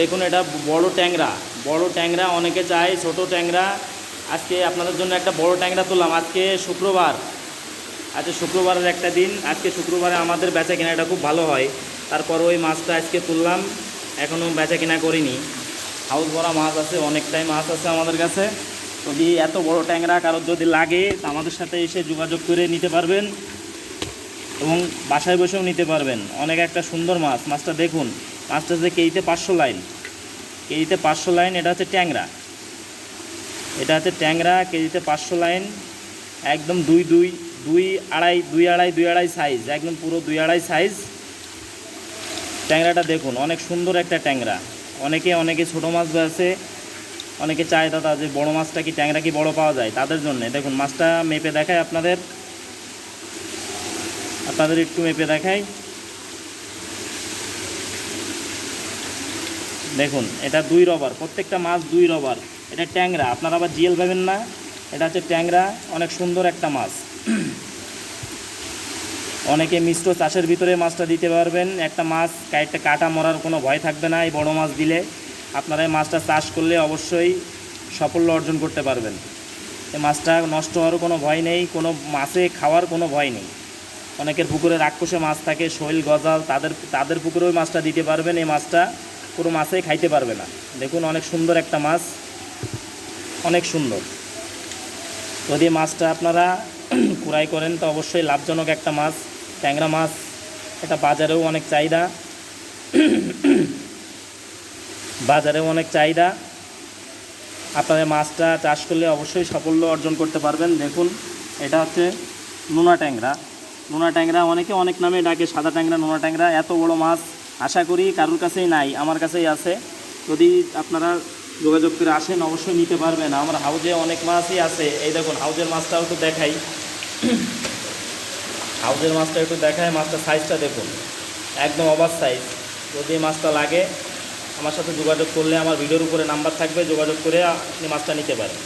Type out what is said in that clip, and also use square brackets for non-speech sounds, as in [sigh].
দেখুন, এটা বড় ট্যাংরা। বড় ট্যাংরা, অনেকে চায় ছোট ট্যাংরা। আজকে আপনাদের জন্য একটা বড় ট্যাংরা তুললাম। আজকে শুক্রবার। আজকে শুক্রবারের একটা দিন। আজকে শুক্রবারে আমাদের বেচা কেনাটা খুব ভালো হয়। তারপর ওই মাছটা আজকে তুললাম। এখনও বেচা কেনা করিনি। হাউস ভরা মাছ আছে, অনেকটাই মাছ আছে আমাদের কাছে। যদি এত বড় ট্যাংরা কারোর যদি লাগে, আমাদের সাথে এসে যোগাযোগ করে নিতে পারবেন এবং বাসায় বসেও নিতে পারবেন। অনেক একটা সুন্দর মাছ। মাছটা দেখুন। মাছটা হচ্ছে কেজিতে পাঁচশো লাইন। কেজিতে পাঁচশো লাইন, এটা হচ্ছে ট্যাংরা। এটা হচ্ছে ট্যাংরা কেজিতে পাঁচশো লাইন। একদম দুই দুই দুই আড়াই দুই আড়াই দুই আড়াই সাইজ একদম পুরো দুই আড়াই সাইজ ট্যাংরাটা দেখুন, অনেক সুন্দর একটা ট্যাংরা। অনেকে অনেকে ছোটো মাছ আছে, অনেকে চায় দাদা যে বড় মাছটা কি, ট্যাংরা কি বড় পাওয়া যায় তাদের জন্য। দেখুন, মাছটা মেপে দেখায় আপনাদের। আপনাদের একটু মেপে দেখাই। দেখুন, এটা দুই রবার প্রত্যেকটা মাছ দুই রবার এটা ট্যাংরা, আপনারা আবার জিএল ভাবেন না। এটা হচ্ছে ট্যাংরা, অনেক সুন্দর একটা মাছ। অনেকে মিশ্র চাষের ভিতরে মাছটা দিতে পারবেন। একটা মাছ একটা কাটা মরার কোনো ভয় থাকবে না এই বড় মাছ দিলে। আপনারা এই মাছটা চাষ করলে অবশ্যই সাফল্য অর্জন করতে পারবেন। এই মাছটা নষ্ট হওয়ারও কোনো ভয় নেই, কোনো মাছে খাওয়ার কোনো ভয় নেই। অনেকের পুকুরে রাক্ষসে মাছ থাকে, শৈল, গজাল, তাদের তাদের পুকুরেও মাছটা দিতে পারবেন। এই মাছটা পুরো মাছে খাইতে পারবে না। দেখুন, অনেক সুন্দর একটা মাছ। অনেক সুন্দর। যদি মাছটা আপনারা [clears throat] কুড়াই করেন তো অবশ্যই লাভজনক একটা মাছ, ট্যাংরা মাছ। এটা বাজারেও অনেক চাহিদা। [clears throat] বাজারেও অনেক চাহিদা। আপনাদের মাছটা চাষ করলে অবশ্যই সাফল্য অর্জন করতে পারবেন। দেখুন, এটা হচ্ছে নোনা ট্যাংরা। নোনা ট্যাংরা অনেকে অনেক নামে ডাকে, সাদা ট্যাংরা, নোনা ট্যাংরা, এত বড় মাছ। আশা করি কারোর কাছেই নাই, আমার কাছেই আছে। যদি আপনারা যোগাযোগ করে আসেন, অবশ্যই নিতে পারবেন। আমার হাউজে অনেক মাছই আছে। এই দেখুন, হাউজের মাছটাও একটু দেখাই। হাউজের মাছটা একটু দেখায় মাছটার সাইজটা দেখুন। একদম অবাধ সাইজ যদি মাছটা লাগে, আমার সাথে যোগাযোগ করলে, আমার ভিডিওর উপরে নাম্বার থাকবে, যোগাযোগ করে আপনি মাছটা নিতে পারেন।